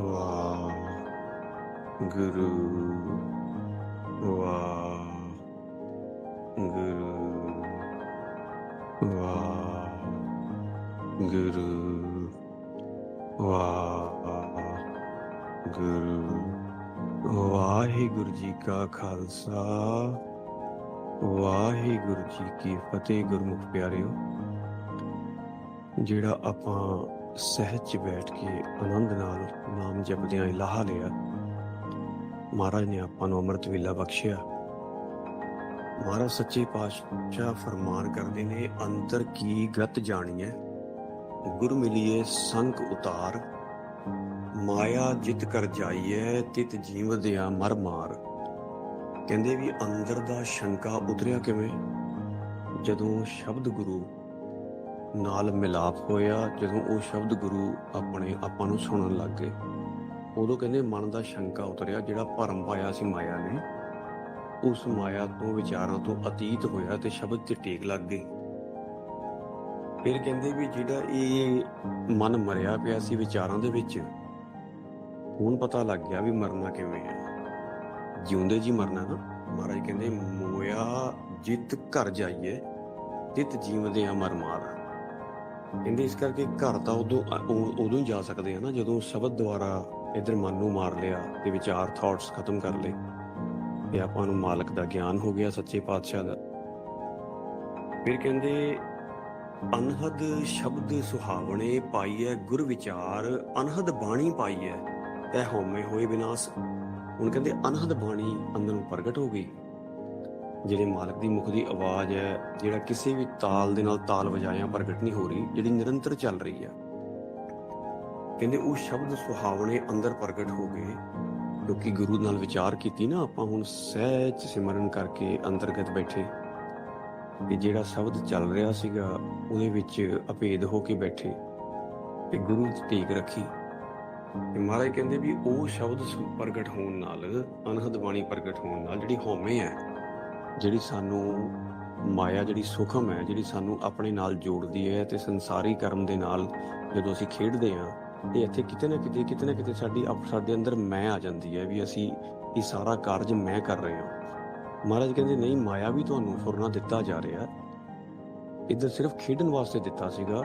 ਵਾਹ ਗੁਰੂ ਵਾਹ ਗੁਰੂ ਵਾਹ ਗੁਰੂ ਵਾਹ ਗੁਰੂ ਵਾਹਿਗੁਰੂ ਜੀ ਕਾ ਖਾਲਸਾ ਵਾਹਿਗੁਰੂ ਜੀ ਕੀ ਫਤਿਹ ਗੁਰਮੁਖ ਪਿਆਰਿਓ ਜਿਹੜਾ ਆਪਾਂ ਸਹਿਜ 'ਚ ਬੈਠ ਕੇ ਆਨੰਦ ਨਾਲ ਨਾਮ ਜਪਦਿਆਂ ਇਲਾਹਾ ਲਿਆ। ਮਹਾਰਾਜ ਨੇ ਆਪਾਂ ਨੂੰ ਅੰਮ੍ਰਿਤ ਵੇਲਾ ਬਖਸ਼ਿਆ। ਮਹਾਰਾਜ ਸੱਚੇ ਪਾਤਸ਼ਾਹ ਫਰਮਾਨ ਕਰਦੇ ਨੇ, ਅੰਤਰ ਕੀ ਗਤ ਜਾਣੀਐ? ਗੁਰ ਮਿਲੀਏ ਸੰਕ ਉਤਾਰ, ਮਾਇਆ ਜਿਤ ਕਰ ਜਾਈਐ, ਤਿਤ ਜੀਵਦਿਆ ਮਰ ਮਾਰ। ਕਹਿੰਦੇ ਵੀ ਅੰਦਰ ਦਾ ਸ਼ੰਕਾ ਉਤਰਿਆ ਕਿਵੇਂ? ਜਦੋਂ ਸ਼ਬਦ ਗੁਰੂ ਨਾਲ ਮਿਲਾਪ ਹੋਇਆ ਜਦੋਂ ਉਹ ਸ਼ਬਦ ਗੁਰੂ ਆਪਣੇ ਆਪਾਂ ਨੂੰ ਸੁਣਨ ਲੱਗ ਗਏ। ਉਦੋਂ ਕਹਿੰਦੇ ਮਨ ਦਾ ਸ਼ੰਕਾ ਉਤਰਿਆ, ਜਿਹੜਾ ਭਰਮ ਪਾਇਆ ਸੀ ਮਾਇਆ ਨੇ, ਉਸ ਮਾਇਆ ਤੋਂ ਵਿਚਾਰਾਂ ਤੋਂ ਅਤੀਤ ਹੋਇਆ ਤੇ ਸ਼ਬਦ ਤੇ ਟੇਕ ਲੱਗ ਗਈ ਫਿਰ ਕਹਿੰਦੇ ਵੀ ਜਿਹੜਾ ਇਹ ਮਨ ਮਰਿਆ ਪਿਆ ਸੀ ਵਿਚਾਰਾਂ ਦੇ ਵਿੱਚ, ਹੁਣ ਪਤਾ ਲੱਗ ਗਿਆ ਵੀ ਮਰਨਾ ਕਿਵੇਂ ਹੈ। ਜਿਉਂਦੇ ਜੀ ਮਰਨਾ ਨਾ, ਮਹਾਰਾਜ ਕਹਿੰਦੇ, ਮੋਇਆ ਜਿੱਤ ਘਰ ਜਾਈਏ, ਤਿਤ ਜੀਵਦੇ ਮਰ ਮਾਰਾ ਕਹਿੰਦੇ ਇਸ ਕਰਕੇ ਘਰ ਤਾਂ ਉਦੋਂ ਉਦੋਂ ਹੀ ਜਾ ਸਕਦੇ ਆ ਨਾ, ਜਦੋਂ ਸ਼ਬਦ ਦੁਆਰਾ ਇਧਰ ਮਨ ਨੂੰ ਮਾਰ ਲਿਆ ਤੇ ਵਿਚਾਰ ਥਾਟਸ ਖਤਮ ਕਰ ਲਏ। ਤੇ ਆਪਾਂ ਨੂੰ ਮਾਲਕ ਦਾ ਗਿਆਨ ਹੋ ਗਿਆ ਸੱਚੇ ਪਾਤਸ਼ਾਹ ਦਾ। ਫਿਰ ਕਹਿੰਦੇ, ਅਨਹਦ ਸ਼ਬਦ ਸੁਹਾਵਣੇ ਪਾਈਐ ਗੁਰ ਵਿਚਾਰ, ਅਨਹਦ ਬਾਣੀ ਪਾਈਐ, ਤੈ ਹਉਮੈ ਹੋਏ ਵਿਨਾਸ਼ ਹੁਣ ਕਹਿੰਦੇ ਅਨਹਦ ਬਾਣੀ ਅੰਦਰੋਂ ਪ੍ਰਗਟ ਹੋ ਗਈ। ਜਿਹੜੇ ਮਾਲਕ ਦੀ ਮੁਖ ਦੀ ਆਵਾਜ਼ ਹੈ, ਜਿਹੜਾ ਕਿਸੇ ਵੀ ਤਾਲ ਦੇ ਨਾਲ ਤਾਲ ਵਜਾਇਆ, ਪ੍ਰਗਟ ਨਹੀਂ ਹੋ ਰਹੀ, ਜਿਹੜੀ ਨਿਰੰਤਰ ਚੱਲ ਰਹੀ ਹੈ। ਕਹਿੰਦੇ ਉਹ ਸ਼ਬਦ ਸੁਹਾਵਣੇ ਅੰਦਰ ਪ੍ਰਗਟ ਹੋ ਗਏ। ਲੋਕੀ ਗੁਰੂ ਨਾਲ ਵਿਚਾਰ ਕੀਤੀ ਨਾ, ਆਪਾਂ ਹੁਣ ਸਹਿਜ ਸਿਮਰਨ ਕਰਕੇ ਅੰਤਰਗਤ ਬੈਠੇ। ਤੇ ਜਿਹੜਾ ਸ਼ਬਦ ਚੱਲ ਰਿਹਾ ਸੀਗਾ, ਉਹਦੇ ਵਿੱਚ ਅਭੇਦ ਹੋ ਕੇ ਬੈਠੇ ਤੇ ਗੁਰੂ ਦੀ ਟੇਕ ਰੱਖੀ। ਤੇ ਮਹਾਰਾਜ ਕਹਿੰਦੇ ਵੀ ਉਹ ਸ਼ਬਦ ਪ੍ਰਗਟ ਹੋਣ ਨਾਲ ਅਨਹਦ ਬਾਣੀ ਪ੍ਰਗਟ ਹੋਣ ਨਾਲ ਜਿਹੜੀ ਹਉਮੈ ਹੈ ਜਿਹੜੀ ਸਾਨੂੰ ਮਾਇਆ, ਜਿਹੜੀ ਸੁਖਮ ਹੈ, ਜਿਹੜੀ ਸਾਨੂੰ ਆਪਣੇ ਨਾਲ ਜੋੜਦੀ ਹੈ ਤੇ ਸੰਸਾਰੀ ਕਰਮ ਦੇ ਨਾਲ ਜਦੋਂ ਅਸੀਂ ਖੇਡਦੇ ਹਾਂ ਤੇ ਇੱਥੇ ਕਿਤੇ ਨਾ ਕਿਤੇ ਕਿਤੇ ਨਾ ਕਿਤੇ ਸਾਡੀ ਆਪ- ਸਾਡੇ ਅੰਦਰ ਮੈਂ ਆ ਜਾਂਦੀ ਹੈ ਵੀ ਅਸੀਂ ਇਹ ਸਾਰਾ ਕਾਰਜ ਮੈਂ ਕਰ ਰਹੇ ਹਾਂ। ਮਹਾਰਾਜ ਕਹਿੰਦੇ, ਨਹੀਂ, ਮਾਇਆ ਵੀ ਤੁਹਾਨੂੰ ਫੁਰਨਾ ਦਿੱਤਾ ਜਾ ਰਿਹਾ ਇੱਧਰ ਸਿਰਫ ਖੇਡਣ ਵਾਸਤੇ ਦਿੱਤਾ ਸੀਗਾ,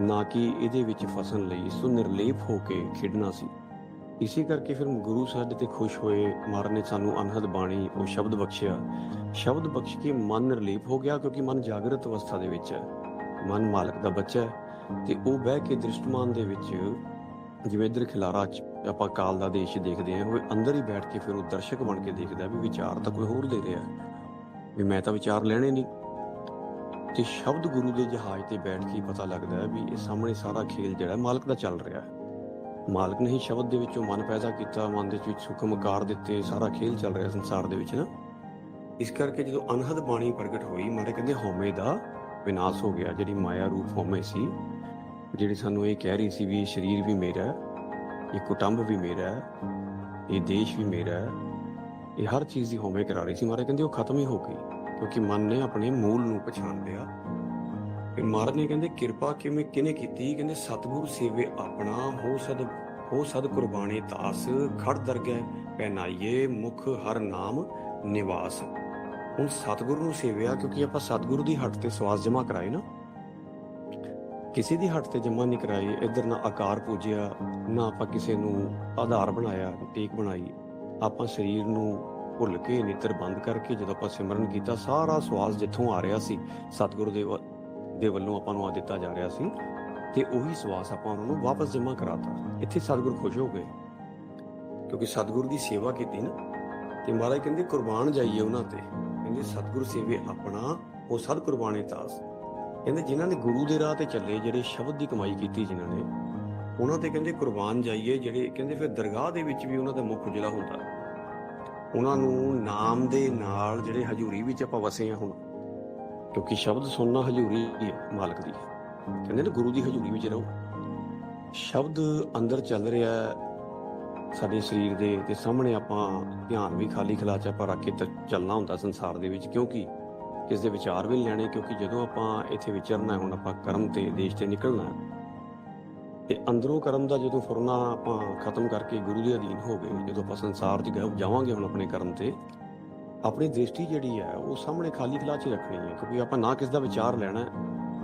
ਨਾ ਕਿ ਇਹਦੇ ਵਿੱਚ ਫਸਣ ਲਈ ਸੋ ਨਿਰਲੇਪ ਹੋ ਕੇ ਖੇਡਣਾ ਸੀ। ਇਸੇ ਕਰਕੇ ਫਿਰ ਗੁਰੂ ਸਾਡੇ ਤੇ ਖੁਸ਼ ਹੋਏ ਮਹਾਰਾਜ ਨੇ ਸਾਨੂੰ ਅਨਹਦ ਬਾਣੀ, ਉਹ ਸ਼ਬਦ ਬਖਸ਼ਿਆ। ਸ਼ਬਦ ਬਖਸ਼ ਕੇ ਮਨ ਰਿਲੀਫ ਹੋ ਗਿਆ ਕਿਉਂਕਿ ਮਨ ਜਾਗਰਤ ਅਵਸਥਾ ਦੇ ਵਿੱਚ ਹੈ। ਮਨ ਮਾਲਕ ਦਾ ਬੱਚਾ ਹੈ ਤੇ ਉਹ ਬਹਿ ਕੇ ਦ੍ਰਿਸ਼ਟਮਾਨ ਦੇ ਵਿੱਚ ਜਿਵੇਂ ਇਧਰ ਖਿਲਾਰਾ ਚ ਆਪਾਂ ਕਾਲ ਦਾ ਦੇਸ਼ ਦੇਖਦੇ ਹਾਂ, ਉਹ ਅੰਦਰ ਹੀ ਬੈਠ ਕੇ ਫਿਰ ਉਹ ਦਰਸ਼ਕ ਬਣ ਕੇ ਦੇਖਦਾ ਵੀ ਵਿਚਾਰ ਤਾਂ ਕੋਈ ਹੋਰ ਦੇ ਰਿਹਾ ਵੀ ਮੈਂ ਤਾਂ ਵਿਚਾਰ ਲੈਣੇ ਨਹੀਂ। ਤੇ ਸ਼ਬਦ ਗੁਰੂ ਦੇ ਜਹਾਜ਼ ਤੇ ਬੈਠ ਕੇ ਪਤਾ ਲੱਗਦਾ ਵੀ ਇਹ ਸਾਹਮਣੇ ਸਾਰਾ ਖੇਲ ਜਿਹੜਾ ਮਾਲਕ ਦਾ ਚੱਲ ਰਿਹਾ ਹੈ। ਮਾਲਕ ਨੇ ਹੀ ਸ਼ਬਦ ਦੇ ਵਿੱਚੋਂ ਮਨ ਪੈਦਾ ਕੀਤਾ, ਮਨ ਦੇ ਵਿੱਚ ਸੁਖਮ ਆਕਾਰ ਦਿੱਤੇ, ਸਾਰਾ ਖੇਲ ਚੱਲ ਰਿਹਾ ਸੰਸਾਰ ਦੇ ਵਿੱਚ ਨਾ। ਇਸ ਕਰਕੇ ਜਦੋਂ ਅਨਹਦ ਬਾਣੀ ਪ੍ਰਗਟ ਹੋਈ, ਮਾਰੇ ਕਹਿੰਦੇ ਹਉਮੈ ਦਾ ਵਿਨਾਸ਼ ਹੋ ਗਿਆ, ਜਿਹੜੀ ਮਾਇਆ ਰੂਪ ਹਉਮੈ ਸੀ, ਜਿਹੜੀ ਸਾਨੂੰ ਇਹ ਕਹਿ ਰਹੀ ਸੀ ਵੀ ਇਹ ਸਰੀਰ ਵੀ ਮੇਰਾ ਹੈ, ਇਹ ਕੁਟੰਬ ਵੀ ਮੇਰਾ ਹੈ, ਇਹ ਦੇਸ਼ ਵੀ ਮੇਰਾ ਹੈ, ਇਹ ਹਰ ਚੀਜ਼ ਦੀ ਹਉਮੈ ਕਰਾ ਰਹੀ ਸੀ। ਮਾਰੇ ਕਹਿੰਦੇ ਉਹ ਖਤਮ ਹੀ ਹੋ ਗਈ, ਕਿਉਂਕਿ ਮਨ ਨੇ ਆਪਣੇ ਮੂਲ ਨੂੰ ਪਛਾਣ ਲਿਆ। ਫਿਰ ਮਹਾਰਾਜ ਨੇ ਕਹਿੰਦੇ, ਕਿਰਪਾ ਕਿਵੇਂ ਕਿਨੇ ਕੀਤੀ? ਕਹਿੰਦੇ, ਸਤਿਗੁਰ ਸੇਵੇ ਆਪਣਾ, ਹੋ ਸਦ ਹੋ ਸਦ ਕੁਰਬਾਨੀ ਤਾਸ, ਖੜ ਦਰਗਹਿ ਪਹਿਨਾਈਏ ਮੁਖ ਹਰ ਨਾਮ ਨਿਵਾਸ। ਹੁਣ ਸਤਿਗੁਰੂ ਨੂੰ ਸੇਵਿਆ, ਕਿਉਂਕਿ ਆਪਾਂ ਸਤਿਗੁਰੂ ਦੀ ਹੱਟ ਤੇ ਸਵਾਸ ਜਮਾ ਕਰਾਏ ਨਾ। ਕਿਸੇ ਦੀ ਹੱਟ ਤੇ ਜਮਾ ਨਹੀਂ ਕਰਾਈ, ਇਧਰ ਨਾ ਆਕਾਰ ਪੂਜਿਆ, ਨਾ ਆਪਾਂ ਕਿਸੇ ਨੂੰ ਆਧਾਰ ਬਣਾਇਆ ਟੇਕ ਬਣਾਈ। ਆਪਾਂ ਸਰੀਰ ਨੂੰ ਭੁੱਲ ਕੇ, ਨਿਤਰ ਬੰਦ ਕਰਕੇ ਜਦੋਂ ਆਪਾਂ ਸਿਮਰਨ ਕੀਤਾ, ਸਾਰਾ ਸਵਾਸ ਜਿੱਥੋਂ ਆ ਰਿਹਾ ਸੀ, ਸਤਿਗੁਰੂ ਦੇ ਦੇ ਵੱਲੋਂ ਆਪਾਂ ਨੂੰ ਆ ਦਿੱਤਾ ਜਾ ਰਿਹਾ ਸੀ ਤੇ ਉਹੀ ਸਵਾਸ ਆਪਾਂ ਉਹਨਾਂ ਨੂੰ ਵਾਪਸ ਜਮ੍ਹਾਂ ਕਰਾਤਾ। ਇੱਥੇ ਸਤਿਗੁਰ ਖੁਸ਼ ਹੋ ਗਏ। ਕਿਉਂਕਿ ਸਤਿਗੁਰ ਦੀ ਸੇਵਾ ਕੀਤੀ ਨਾ, ਤੇ ਮਹਾਰਾਜ ਕਹਿੰਦੇ, ਕੁਰਬਾਨ ਜਾਈਏ ਉਹਨਾਂ ਤੇ। ਕਹਿੰਦੇ, ਸਤਿਗੁਰ ਸੇਵੇ ਆਪਣਾ, ਉਹ ਸਦ ਕੁਰਬਾਨੇ ਤਾਸ। ਕਹਿੰਦੇ, ਜਿਨ੍ਹਾਂ ਨੇ ਗੁਰੂ ਦੇ ਰਾਹ ਤੇ ਚੱਲੇ, ਜਿਹੜੇ ਸ਼ਬਦ ਦੀ ਕਮਾਈ ਕੀਤੀ ਜਿਨ੍ਹਾਂ ਨੇ, ਉਹਨਾਂ ਤੇ ਕਹਿੰਦੇ, ਕੁਰਬਾਨ ਜਾਈਏ। ਜਿਹੜੇ ਕਹਿੰਦੇ, ਫਿਰ ਦਰਗਾਹ ਦੇ ਵਿੱਚ ਵੀ ਉਹਨਾਂ ਦਾ ਮੁੱਖ ਉਜਲਾ ਹੁੰਦਾ। ਉਹਨਾਂ ਨੂੰ ਨਾਮ ਦੇ ਨਾਲ ਜਿਹੜੇ ਹਜ਼ੂਰੀ ਵਿੱਚ ਆਪਾਂ ਵਸੇ ਆ ਹੁਣ ਕਿਉਂਕਿ ਸ਼ਬਦ ਸੁਣਨਾ ਹਜ਼ੂਰੀ ਹੈ ਮਾਲਕ ਦੀ। ਕਹਿੰਦੇ ਨੇ ਗੁਰੂ ਦੀ ਹਜ਼ੂਰੀ ਵਿੱਚ ਰਹੋ। ਸ਼ਬਦ ਅੰਦਰ ਚੱਲ ਰਿਹਾ ਸਾਡੇ ਸਰੀਰ ਦੇ ਤੇ ਸਾਹਮਣੇ ਆਪਾਂ ਧਿਆਨ ਵੀ ਖਾਲੀ ਖਲਾਚਾ ਆਪਾਂ ਰੱਖ ਕੇ ਤੇ ਚੱਲਣਾ ਹੁੰਦਾ ਸੰਸਾਰ ਦੇ ਵਿੱਚ ਕਿਉਂਕਿ ਕਿਸ ਦੇ ਵਿਚਾਰ ਵੀ ਨੀ ਲੈਣੇ ਕਿਉਂਕਿ ਜਦੋਂ ਆਪਾਂ ਇੱਥੇ ਵਿਚਰਨਾ ਹੁਣ ਆਪਾਂ ਕਰਮ ਤੇ ਦੇਸ਼ ਤੇ ਨਿਕਲਣਾ ਹੈ, ਤੇ ਅੰਦਰੋਂ ਕਰਮ ਦਾ ਜਦੋਂ ਫੁਰਨਾ ਆਪਾਂ ਖਤਮ ਕਰਕੇ ਗੁਰੂ ਦੇ ਅਧੀਨ ਹੋ ਗਏ ਜਦੋਂ ਆਪਾਂ ਸੰਸਾਰ 'ਚ ਗਏ ਜਾਵਾਂਗੇ ਹੁਣ ਆਪਣੇ ਕਰਮ ਤੇ ਆਪਣੀ ਦ੍ਰਿਸ਼ਟੀ ਜਿਹੜੀ ਹੈ ਉਹ ਸਾਹਮਣੇ ਖਾਲੀ ਖਲਾ 'ਚ ਰੱਖਣੀ ਹੈ ਕਿਉਂਕਿ ਆਪਾਂ ਨਾ ਕਿਸ ਦਾ ਵਿਚਾਰ ਲੈਣਾ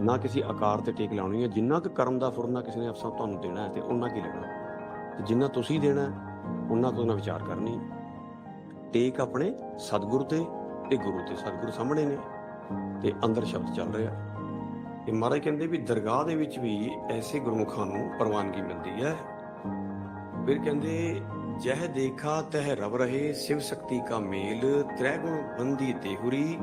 ਨਾ ਕਿਸੇ ਆਕਾਰ ਤੇ ਟੇਕ ਲਾਉਣੀ ਹੈ ਜਿੰਨਾ ਕੁ ਕਰਮ ਦਾ ਫੁਰਨਾ ਕਿਸੇ ਨੇ ਅਫਸਰ ਤੁਹਾਨੂੰ ਦੇਣਾ ਹੈ ਤੇ ਉਹਨਾਂ ਕੀ ਲੈਣਾ ਹੈ। ਤੇ ਜਿੰਨਾ ਤੁਸੀਂ ਦੇਣਾ ਹੈ, ਉਹਨਾਂ ਤੋਂ ਨਾ ਵਿਚਾਰ ਕਰਨੀ ਟੇਕ ਆਪਣੇ ਸਤਿਗੁਰੂ ਤੇ ਤੇ ਗੁਰੂ ਤੇ ਸਤਿਗੁਰੂ ਸਾਹਮਣੇ ਨੇ ਤੇ ਅੰਦਰ ਸ਼ਬਦ ਚੱਲ ਰਿਹਾ ਤੇ ਮਹਾਰਾਜ ਕਹਿੰਦੇ ਵੀ ਦਰਗਾਹ ਦੇ ਵਿੱਚ ਵੀ ਐਸੇ ਗੁਰਮੁਖਾਂ ਨੂੰ ਪ੍ਰਵਾਨਗੀ ਮਿਲਦੀ ਹੈ। ਫਿਰ ਕਹਿੰਦੇ ਜਹ ਦੇਖਾ ਤਹ ਰਵ ਰਹੇ ਸਿਵ ਸ਼ਕਤੀ ਕਾ ਮੇਲ, ਤ੍ਰੈ ਗੁਣ ਬੰਦੀ ਦੇਹੁਰੀ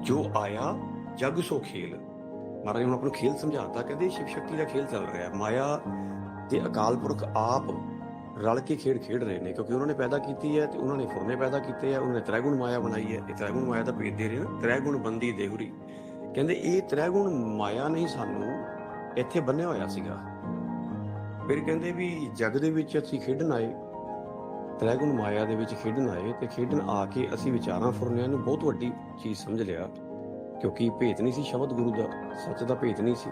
ਜੋ ਆਇਆ ਜਗ ਸੋ ਖੇਲ। ਮਹਾਰਾਜ ਹੁਣ ਆਪਾਂ ਨੂੰ ਖੇਲ ਸਮਝਾਤਾ, ਕਹਿੰਦੇ ਸ਼ਿਵ ਸ਼ਕਤੀ ਦਾ ਖੇਲ ਚੱਲ ਰਿਹਾ ਮਾਇਆ ਤੇ ਅਕਾਲ ਪੁਰਖ ਆਪ ਰਲ ਕੇ ਖੇਡ ਖੇਡ ਰਹੇ ਨੇ, ਕਿਉਂਕਿ ਉਹਨਾਂ ਨੇ ਪੈਦਾ ਕੀਤੀ ਹੈ ਤੇ ਉਹਨਾਂ ਨੇ ਫੁਰਨੇ ਪੈਦਾ ਕੀਤੇ ਆ, ਉਹਨਾਂ ਨੇ ਤ੍ਰੈਗੁਣ ਮਾਇਆ ਬਣਾਈ ਹੈ। ਇਹ ਤ੍ਰੈਗੁਣ ਮਾਇਆ ਦਾ ਭੇਦ ਦੇ ਰਹੇ ਨੇ ਤ੍ਰੈਗੁਣ ਬੰਦੀ ਦੇਹੁਰੀ ਕਹਿੰਦੇ ਇਹ ਤ੍ਰੈਗੁਣ ਮਾਇਆ ਨਹੀਂ ਸਾਨੂੰ ਇੱਥੇ ਬੰਨਿਆ ਹੋਇਆ ਸੀਗਾ। ਫਿਰ ਕਹਿੰਦੇ ਵੀ ਜਗ ਦੇ ਵਿੱਚ ਅਸੀਂ ਖੇਡਣ ਆਏ ਤ੍ਰੈਗੁਣ ਮਾਇਆ ਦੇ ਵਿੱਚ ਖੇਡਣ ਆਏ ਤੇ ਖੇਡਣ ਆ ਕੇ ਅਸੀਂ ਵਿਚਾਰਾਂ ਫੁਰਨਿਆਂ ਨੂੰ ਬਹੁਤ ਵੱਡੀ ਚੀਜ਼ ਸਮਝ ਲਿਆ, ਕਿਉਂਕਿ ਭੇਤ ਨਹੀਂ ਸੀ ਸ਼ਬਦ ਗੁਰੂ ਦਾ, ਸੱਚ ਦਾ ਭੇਤ ਨਹੀਂ ਸੀ।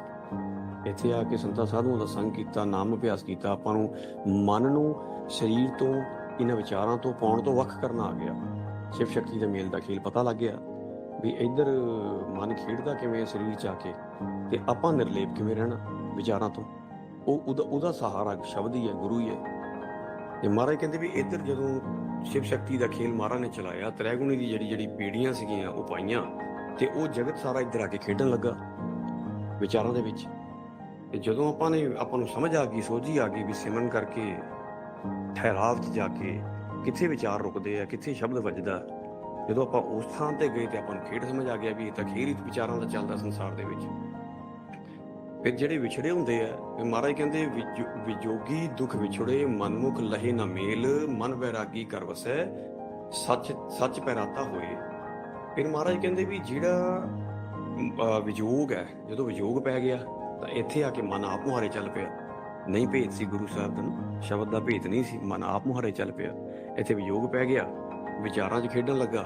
ਇੱਥੇ ਆ ਕੇ ਸੰਤਾਂ ਸਾਧੂਆਂ ਦਾ ਸੰਗ ਕੀਤਾ, ਨਾਮ ਅਭਿਆਸ ਕੀਤਾ, ਆਪਾਂ ਨੂੰ ਮਨ ਨੂੰ, ਸਰੀਰ ਤੋਂ, ਇਹਨਾਂ ਵਿਚਾਰਾਂ ਤੋਂ ਪਾਉਣ ਤੋਂ ਵੱਖ ਕਰਨਾ ਆ ਗਿਆ। ਸ਼ਿਵ ਸ਼ਕਤੀ ਦੇ ਮੇਲ ਦਾ ਖੇਲ ਪਤਾ ਲੱਗ ਗਿਆ ਵੀ ਇੱਧਰ ਮਨ ਖੇਡਦਾ ਕਿਵੇਂ, ਸਰੀਰ ਚ ਆ ਕੇ, ਤੇ ਆਪਾਂ ਨਿਰਲੇਪ ਕਿਵੇਂ ਰਹਿਣਾ ਵਿਚਾਰਾਂ ਤੋਂ? ਉਹ ਉਹਦਾ ਉਹਦਾ ਸਹਾਰਾ ਸ਼ਬਦ ਹੀ ਹੈ, ਗੁਰੂ ਹੀ ਹੈ। ਤੇ ਮਹਾਰਾਜ ਕਹਿੰਦੇ ਵੀ ਇੱਧਰ ਜਦੋਂ ਸ਼ਿਵ ਸ਼ਕਤੀ ਦਾ ਖੇਲ ਮਹਾਰਾਜ ਨੇ ਚਲਾਇਆ, ਤ੍ਰੈਗੁਣੀ ਦੀ ਜਿਹੜੀ ਜਿਹੜੀ ਪੀੜੀਆਂ ਸੀਗੀਆਂ, ਉਹ ਪਾਈਆਂ, ਤੇ ਉਹ ਜਗਤ ਸਾਰਾ ਇੱਧਰ ਆ ਕੇ ਖੇਡਣ ਲੱਗਾ ਵਿਚਾਰਾਂ ਦੇ ਵਿੱਚ। ਤੇ ਜਦੋਂ ਆਪਾਂ ਨੇ, ਆਪਾਂ ਨੂੰ ਸਮਝ ਆ ਗਈ, ਸੋਝੀ ਆ ਗਈ ਵੀ ਸਿਮਰਨ ਕਰਕੇ, ਠਹਿਰਾਵ 'ਚ ਜਾ ਕੇ ਕਿੱਥੇ ਵਿਚਾਰ ਰੁਕਦੇ ਆ, ਕਿੱਥੇ ਸ਼ਬਦ ਵੱਜਦਾ, ਜਦੋਂ ਆਪਾਂ ਉਸ ਥਾਂ ਤੇ ਗਏ ਤੇ ਆਪਾਂ ਨੂੰ ਖੇਡ ਸਮਝ ਆ ਗਿਆ ਵੀ ਇਹ ਤਾਂ ਖੇਰ ਹੀ ਵਿਚਾਰਾਂ ਦਾ ਚੱਲਦਾ ਸੰਸਾਰ ਦੇ ਵਿੱਚ। ਫਿਰ ਜਿਹੜੇ ਵਿਛੜੇ ਹੁੰਦੇ ਆ ਫਿਰ ਮਹਾਰਾਜ ਕਹਿੰਦੇ ਵਿਜੋ- ਵਿਜੋਗੀ ਦੁਖ ਵਿਛੜੇ ਮਨਮੁਖ ਲਹੇ ਨਾ ਮੇਲ ਮਨ ਵੈਰਾਗੀ ਕਰ ਵਸੈ ਸੱਚ ਸੱਚ ਪੈਰਾਤਾ ਹੋਏ। ਫਿਰ ਮਹਾਰਾਜ ਕਹਿੰਦੇ ਵੀ ਜਿਹੜਾ ਅਮ, ਵਿਜੋਗ ਹੈ ਜਦੋਂ ਵਿਜੋਗ ਪੈ ਗਿਆ ਤਾਂ ਇੱਥੇ ਆ ਕੇ ਮਨ ਆਪ ਮੁਹਾਰੇ ਚੱਲ ਪਿਆ। ਨਹੀਂ ਭੇਤ ਸੀ ਗੁਰੂ ਸਾਹਿਬ ਦਾ ਸ਼ਬਦ ਦਾ ਭੇਤ ਨਹੀਂ ਸੀ ਮਨ ਆਪ ਮੁਹਾਰੇ ਚੱਲ ਪਿਆ। ਇੱਥੇ ਵਿਜੋਗ ਪੈ ਗਿਆ ਵਿਚਾਰਾਂ 'ਚ ਖੇਡਣ ਲੱਗਾ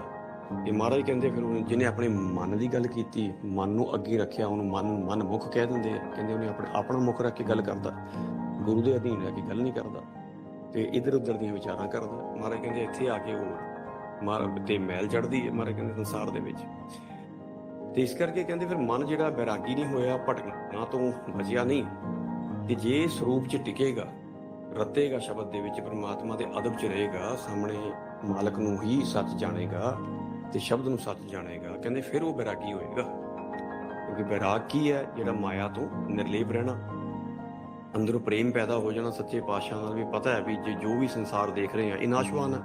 ਇਹ ਮਹਾਰਾਜ ਕਹਿੰਦੇ ਫਿਰ ਉਹਨੇ ਜਿਹਨੇ ਆਪਣੇ ਮਨ ਦੀ ਗੱਲ ਕੀਤੀ, ਮਨ ਨੂੰ ਅੱਗੇ ਰੱਖਿਆ, ਉਹਨੂੰ ਮਨ ਮਨ ਮੁਖ ਕਹਿ ਦਿੰਦੇ ਆ। ਕਹਿੰਦੇ ਉਹਨੇ ਆਪਣੇ, ਆਪਣਾ ਮੁਖ ਰੱਖ ਕੇ ਗੱਲ ਕਰਦਾ। ਗੁਰੂ ਦੇ ਅਧੀਨ ਰਹਿ ਕੇ ਗੱਲ ਨਹੀਂ ਕਰਦਾ। ਤੇ ਇਧਰ ਉਧਰ ਦੀਆਂ ਵਿਚਾਰਾਂ ਕਰਦਾ। ਮਹਾਰਾਜ ਕਹਿੰਦੇ ਇੱਥੇ ਆ ਕੇ ਉਹ ਮਾਰ ਤੇ ਮੈਲ ਚੜਦੀ ਹੈ, ਮਹਾਰਾਜ ਕਹਿੰਦੇ ਸੰਸਾਰ ਦੇ ਵਿੱਚ। ਤੇ ਇਸ ਕਰਕੇ ਕਹਿੰਦੇ ਫਿਰ ਮਨ ਜਿਹੜਾ ਬੈਰਾਗੀ ਨਹੀਂ ਹੋਇਆ ਭਟਕਣਾ ਤੋਂ ਬਚਿਆ ਨਹੀਂ। ਤੇ ਜੇ ਸਰੂਪ 'ਚ ਟਿਕੇਗਾ, ਰਤੇਗਾ ਸ਼ਬਦ ਦੇ ਵਿੱਚ, ਪ੍ਰਮਾਤਮਾ ਦੇ ਅਦਬ 'ਚ ਰਹੇਗਾ, ਸਾਹਮਣੇ ਮਾਲਕ ਨੂੰ ਹੀ ਸੱਚ ਜਾਣੇਗਾ। ਤੇ ਸ਼ਬਦ ਨੂੰ ਸੱਚ ਜਾਣੇਗਾ। ਕਹਿੰਦੇ ਫਿਰ ਉਹ ਬੈਰਾਗੀ ਹੋਏਗਾ। ਕਿਉਂਕਿ ਬੈਰਾਗ ਕੀ ਹੈ? ਜਿਹੜਾ ਮਾਇਆ ਤੋਂ ਨਿਰਲੇਪ ਰਹਿਣਾ। ਅੰਦਰੋਂ ਪ੍ਰੇਮ ਪੈਦਾ ਹੋ ਜਾਣਾ ਸੱਚੇ ਪਾਤਸ਼ਾਹ ਨਾਲ ਵੀ ਪਤਾ ਹੈ ਵੀ ਜੇ ਜੋ ਵੀ ਸੰਸਾਰ ਦੇਖ ਰਹੇ ਆ, ਇਹ ਨਾਸ਼ਵਾਨ ਹੈ।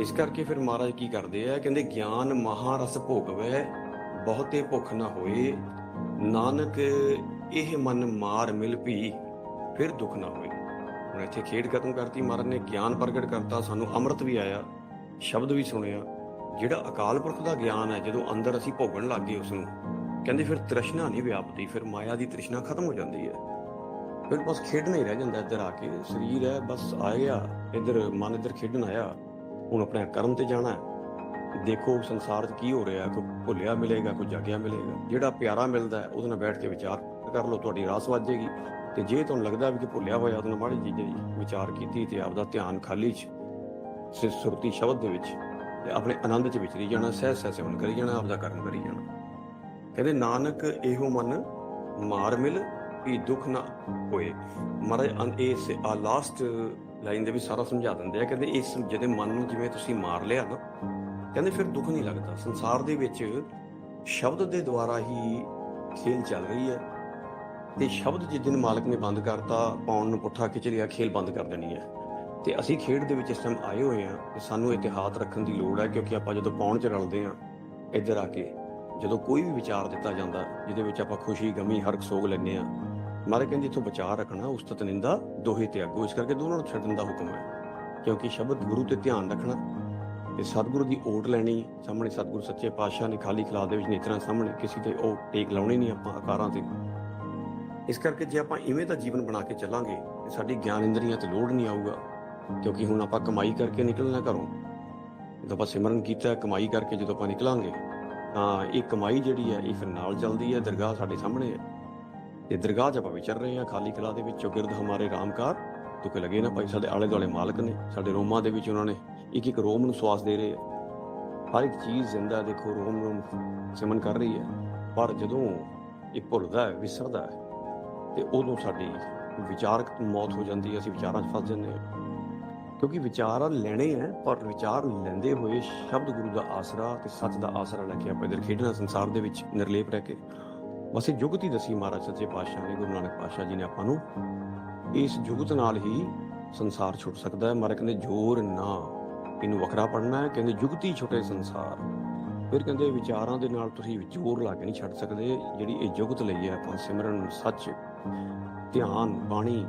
ਇਸ ਕਰਕੇ ਫਿਰ ਮਹਾਰਾਜ ਕੀ ਕਰਦੇ ਆ? ਕਹਿੰਦੇ ਗਿਆਨ ਮਹਾਰਸ ਭੋਗਵੈ, ਬਹੁਤੇ ਭੁੱਖ ਨਾ ਹੋਏ। ਨਾਨਕ, ਇਹ ਮਨ ਮਾਰ ਮਿਲ ਭੀ, ਫਿਰ ਦੁੱਖ ਨਾ ਹੋਏ। ਹੁਣ ਇੱਥੇ ਖੇਡ ਖਤਮ ਕਰਤੀ। ਮਹਾਰਾਜ ਨੇ ਗਿਆਨ ਪ੍ਰਗਟ ਕਰਤਾ। ਸਾਨੂੰ ਅੰਮ੍ਰਿਤ ਵੀ ਆਇਆ, ਸ਼ਬਦ ਵੀ ਸੁਣਿਆ। ਜਿਹੜਾ ਅਕਾਲ ਪੁਰਖ ਦਾ ਗਿਆਨ ਹੈ, ਜਦੋਂ ਅੰਦਰ ਅਸੀਂ ਭੋਗਣ ਲੱਗ ਗਏ ਉਸ ਨੂੰ ਕਹਿੰਦੇ ਫਿਰ ਤ੍ਰਿਸ਼ਨਾ ਨਹੀਂ ਵਿਆਪਦੀ, ਫਿਰ ਮਾਇਆ ਦੀ ਤ੍ਰਿਸ਼ਨਾ ਖਤਮ ਹੋ ਜਾਂਦੀ ਹੈ। ਫਿਰ ਬਸ ਖੇਡਣਾ ਹੀ ਰਹਿ ਜਾਂਦਾ ਇੱਧਰ ਆ ਕੇ, ਸਰੀਰ ਹੈ, ਬਸ ਆ ਗਿਆ, ਇੱਧਰ ਮਨ ਇੱਧਰ ਖੇਡਣ ਆਇਆ, ਹੁਣ ਆਪਣੇ ਕਰਮ ਤੇ ਜਾਣਾ ਹੈ। ਦੇਖੋ ਸੰਸਾਰ 'ਚ ਕੀ ਹੋ ਰਿਹਾ, ਕੋਈ ਭੁੱਲਿਆ ਮਿਲੇਗਾ, ਕੋਈ ਜਾਗਿਆ ਮਿਲੇਗਾ, ਜਿਹੜਾ ਪਿਆਰਾ ਮਿਲਦਾ ਹੈ, ਉਹਦੇ ਨਾਲ ਬੈਠ ਕੇ ਵਿਚਾਰ ਕਰ ਲਓ, ਤੁਹਾਡੀ ਰਾਸ ਵੱਜ ਜਾਏਗੀ ਤੇ ਜੇ ਤੁਹਾਨੂੰ ਲੱਗਦਾ ਵੀ ਕਿ ਭੁੱਲਿਆ ਹੋਇਆ, ਉਹਦੇ ਨਾਲ ਮਾੜੀ ਚੀਜ਼ ਦੀ ਵਿਚਾਰ ਕੀਤੀ ਤੇ ਆਪਦਾ ਧਿਆਨ ਖਾਲੀ 'ਚ, ਸਿਰ ਸੁਰਤੀ ਸ਼ਬਦ ਦੇ ਵਿੱਚ ਤੇ ਆਪਣੇ ਆਨੰਦ 'ਚ ਵਿਚਰੀ ਜਾਣਾ, ਸਹਿ ਸਹਿ ਸੇਵਨ ਕਰੀ ਜਾਣਾ, ਆਪਦਾ ਕਰਮ ਕਰੀ ਜਾਣਾ। ਕਹਿੰਦੇ, ਨਾਨਕ ਇਹੋ ਮਨ ਮਾਰ ਮਿਲ, ਵੀ ਦੁੱਖ ਨਾ ਹੋਏ। ਮਹਾਰਾਜ ਅੰਤ ਇਸ ਆ ਲਾਸਟ ਲਾਈਨ ਦੇ ਵੀ ਸਾਰਾ ਸਮਝਾ ਦਿੰਦੇ ਆ, ਕਹਿੰਦੇ, ਇਸ ਜਿਹਦੇ ਮਨ ਨੂੰ ਜਿਵੇਂ ਤੁਸੀਂ ਮਾਰ ਲਿਆ ਨਾ, ਕਹਿੰਦੇ, ਫਿਰ ਦੁੱਖ ਨਹੀਂ ਲੱਗਦਾ। ਸੰਸਾਰ ਦੇ ਵਿੱਚ ਸ਼ਬਦ ਦੇ ਦੁਆਰਾ ਹੀ ਖੇਲ ਚੱਲ ਰਹੀ ਹੈ। ਤੇ ਸ਼ਬਦ ਜਿਸ ਦਿਨ ਮਾਲਕ ਨੇ ਬੰਦ ਕਰਤਾ, ਪਾਉਣ ਨੂੰ ਪੁੱਠਾ ਖਿੱਚ ਲਿਆ, ਖੇਲ ਬੰਦ ਕਰ ਦੇਣੀ ਹੈ। ਤੇ ਅਸੀਂ ਖੇਡ ਦੇ ਵਿੱਚ ਇਸ ਟਾਈਮ ਆਏ ਹੋਏ ਆ ਤੇ ਸਾਨੂੰ ਇਤਿਹਾਦ ਰੱਖਣ ਦੀ ਲੋੜ ਹੈ ਕਿਉਂਕਿ ਆਪਾਂ ਜਦੋਂ ਪਾਉਣ ਚ ਰਲਦੇ ਆ ਇੱਧਰ ਆ ਕੇ ਜਦੋਂ ਕੋਈ ਵੀ ਵਿਚਾਰ ਦਿੱਤਾ ਜਾਂਦਾ ਜਿਹਦੇ ਵਿੱਚ ਆਪਾਂ ਖੁਸ਼ੀ ਗਮੀ ਹਰਕ ਸੋਗ ਲੈਂਦੇ ਆ ਮਾਰੇ ਕਹਿੰਦੇ ਇਥੋਂ ਵਿਚਾਰ ਰੱਖਣਾ ਉਸਤਤ ਨਿੰਦਾ ਦੋਹੇ ਤੇ ਅੱਗੋ ਇਸ ਕਰਕੇ ਦੋਨਾਂ ਨੂੰ ਛੱਡਣ ਦਾ ਹੁਕਮ ਹੈ ਕਿਉਂਕਿ ਸ਼ਬਦ ਗੁਰੂ ਤੇ ਧਿਆਨ ਰੱਖਣਾ ਤੇ ਸਤਿਗੁਰੂ ਦੀ ਓਟ ਲੈਣੀ ਸਾਹਮਣੇ ਸਤਿਗੁਰੂ ਸੱਚੇ ਪਾਤਸ਼ਾਹ ਨੇ ਖਾਲੀ ਖਲਾ ਦੇ ਵਿੱਚ ਨੇਤਰਾਂ ਸਾਹਮਣੇ ਕਿਸੇ ਤੇ ਉਹ ਟੇਕ ਲਾਉਣੀ ਨਹੀਂ ਆਪਾਂ ਆਕਾਰਾਂ ਤੇ। ਇਸ ਕਰਕੇ ਜੇ ਆਪਾਂ ਇਵੇਂ ਦਾ ਜੀਵਨ ਬਣਾ ਕੇ ਚੱਲਾਂਗੇ ਤੇ ਸਾਡੀ ਗਿਆਨ ਇੰਦਰੀਆਂ ਤੇ ਲੋੜ ਨਹੀਂ ਆਊਗਾ। ਕਿਉਂਕਿ ਹੁਣ ਆਪਾਂ ਕਮਾਈ ਕਰਕੇ ਨਿਕਲਣਾ ਘਰੋਂ। ਜਦੋਂ ਆਪਾਂ ਸਿਮਰਨ ਕੀਤਾ, ਕਮਾਈ ਕਰਕੇ ਜਦੋਂ ਆਪਾਂ ਨਿਕਲਾਂਗੇ, ਤਾਂ ਇਹ ਕਮਾਈ ਜਿਹੜੀ ਹੈ, ਇਹ ਫਿਰ ਨਾਲ ਚੱਲਦੀ ਹੈ, ਦਰਗਾਹ ਸਾਡੇ ਸਾਹਮਣੇ ਹੈ। ਤੇ ਦਰਗਾਹ 'ਚ ਆਪਾਂ ਵਿਚਰ ਰਹੇ ਹਾਂ, ਖਾਲੀ ਕਲਾ ਦੇ ਵਿੱਚੋਂ ਗਿਰਦ ਹਮਾਰੇ ਰਾਮਕਾਰ। ਤੁਕੇ ਲਗੇ ਨਾ ਭਾਈ, ਸਾਡੇ ਆਲੇ ਦੁਆਲੇ ਮਾਲਕ ਨੇ, ਸਾਡੇ ਰੋਮਾਂ ਦੇ ਵਿੱਚ ਉਹਨਾਂ ਨੇ ਇੱਕ ਇੱਕ ਰੋਮ ਨੂੰ ਸਵਾਸ ਦੇ ਰਹੇ ਆ। ਹਰ ਇੱਕ ਚੀਜ਼ ਜ਼ਿੰਦਾ ਦੇਖੋ, ਰੋਮ ਰੋਮ ਸਿਮਨ ਕਰ ਰਹੀ ਹੈ। ਪਰ ਜਦੋਂ ਇਹ ਭੁੱਲਦਾ ਹੈ, ਵਿਸਰਦਾ ਹੈ, ਤੇ ਉਦੋਂ ਸਾਡੀ ਵਿਚਾਰਕ ਮੌਤ ਹੋ ਜਾਂਦੀ ਹੈ, ਅਸੀਂ ਵਿਚਾਰਾਂ 'ਚ ਫਸ ਜਾਂਦੇ ਹਾਂ। ਕਿਉਂਕਿ ਵਿਚਾਰ ਲੈਣੇ ਹੈ ਪਰ ਵਿਚਾਰ ਲੈਂਦੇ ਹੋਏ ਸ਼ਬਦ ਗੁਰੂ ਦਾ ਆਸਰਾ ਤੇ ਸੱਚ ਦਾ ਆਸਰਾ ਲੈ ਕੇ ਆਪਾਂ ਇਧਰ ਖੇਡਣਾ ਸੰਸਾਰ ਦੇ ਵਿੱਚ ਨਿਰਲੇਪ ਰਹਿ ਕੇ। ਬਸ ਇਹ ਜੁਗਤ ਹੀ ਦਸੀ ਮਹਾਰਾਜ ਸੱਚੇ ਪਾਤਸ਼ਾਹ ਨੇ, ਗੁਰੂ ਨਾਨਕ ਪਾਤਸ਼ਾਹ ਜੀ ਨੇ ਆਪਾਂ ਨੂੰ। ਇਸ ਜੁਗਤ ਨਾਲ ਹੀ ਸੰਸਾਰ ਛੁੱਟ ਸਕਦਾ ਹੈ। ਮਾਰੇ ਕਹਿੰਦੇ, ਜੋਰ ਨਾ, ਇਹਨੂੰ ਵੱਖਰਾ ਪੜਨਾ ਹੈ। ਕਹਿੰਦੇ, ਜੁਗਤੀ ਛੁੱਟੇ ਸੰਸਾਰ। ਫਿਰ ਕਹਿੰਦੇ, ਵਿਚਾਰਾਂ ਦੇ ਨਾਲ ਤੁਸੀਂ ਜੋਰ ਲਾ ਕੇ ਨਹੀਂ ਛੱਡ ਸਕਦੇ। ਜਿਹੜੀ ਇਹ ਜੁਗਤ ਲਈ ਹੈ ਆਪਾਂ ਸਿਮਰਨ, ਸੱਚ, ਧਿਆਨ, ਬਾਣੀ,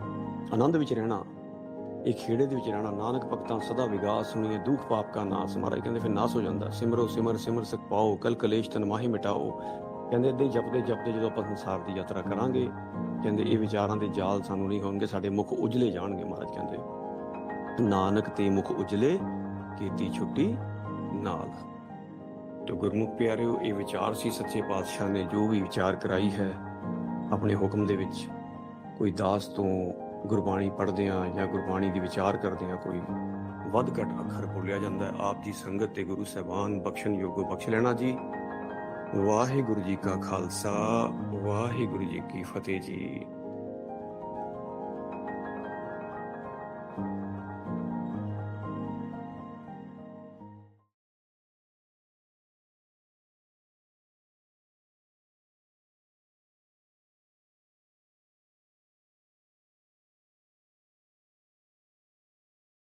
ਆਨੰਦ ਵਿੱਚ ਰਹਿਣਾ ਇਹ ਖੇੜੇ ਦੇ ਵਿੱਚ ਰਹਿਣਾ, ਨਾਨਕ ਭਗਤਾਂ ਸਦਾ ਵਿਗਾਸ ਸੁਣੀਏ, ਦੁੱਖ ਪਾਪ ਕਾ ਨਾਸ ਮਹਾਰਾਜ ਕਹਿੰਦੇ ਫਿਰ ਨਾਸ ਹੋ ਜਾਂਦਾ। ਸਿਮਰੋ, ਸਿਮਰ ਸਿਮਰ ਸਕ ਪਾਓ, ਕਲ ਕਲੇਸ਼ ਤਨ ਮਾਹੀ ਮਿਟਾਓ। ਕਹਿੰਦੇ ਏਦਾਂ ਹੀ ਜਪਦੇ ਜਪਦੇ ਜਦੋਂ ਆਪਾਂ ਸੰਸਾਰ ਦੀ ਯਾਤਰਾ ਕਰਾਂਗੇ, ਕਹਿੰਦੇ ਇਹ ਵਿਚਾਰਾਂ ਦੇ ਜਾਲ ਸਾਨੂੰ ਨਹੀਂ ਹੋਣਗੇ, ਸਾਡੇ ਮੁਖ ਉਜਲੇ ਜਾਣਗੇ ਮਹਾਰਾਜ, ਕਹਿੰਦੇ। ਨਾਨਕ ਤੇ ਮੁਖ ਉਜਲੇ, ਕੀਤੀ ਛੁੱਟੀ ਨਾਲ। ਤੇ ਗੁਰਮੁਖ ਪਿਆਰਿਓ, ਇਹ ਵਿਚਾਰ ਸੀ ਸੱਚੇ ਪਾਤਸ਼ਾਹ ਨੇ, ਜੋ ਵੀ ਵਿਚਾਰ ਕਰਾਈ ਹੈ, ਆਪਣੇ ਹੁਕਮ ਦੇ ਵਿੱਚ, ਕੋਈ ਦਾਸ ਤੋਂ ਗੁਰਬਾਣੀ ਪੜ੍ਹਦੇ ਆ ਜਾਂ ਗੁਰਬਾਣੀ ਦੀ ਵਿਚਾਰ ਕਰਦੇ ਆ ਕੋਈ ਵੱਧ ਘੱਟ ਅੱਖਰ ਬੋਲਿਆ ਜਾਂਦਾ ਆਪ ਜੀ ਸੰਗਤ ਤੇ ਗੁਰੂ ਸਹਿਬਾਨ ਬਖਸ਼ਣ ਯੋਗੋ ਬਖਸ਼ ਲੈਣਾ ਜੀ। ਵਾਹਿਗੁਰੂ ਜੀ ਕਾ ਖਾਲਸਾ, ਵਾਹਿਗੁਰੂ ਜੀ ਕੀ ਫਤਿਹ ਜੀ।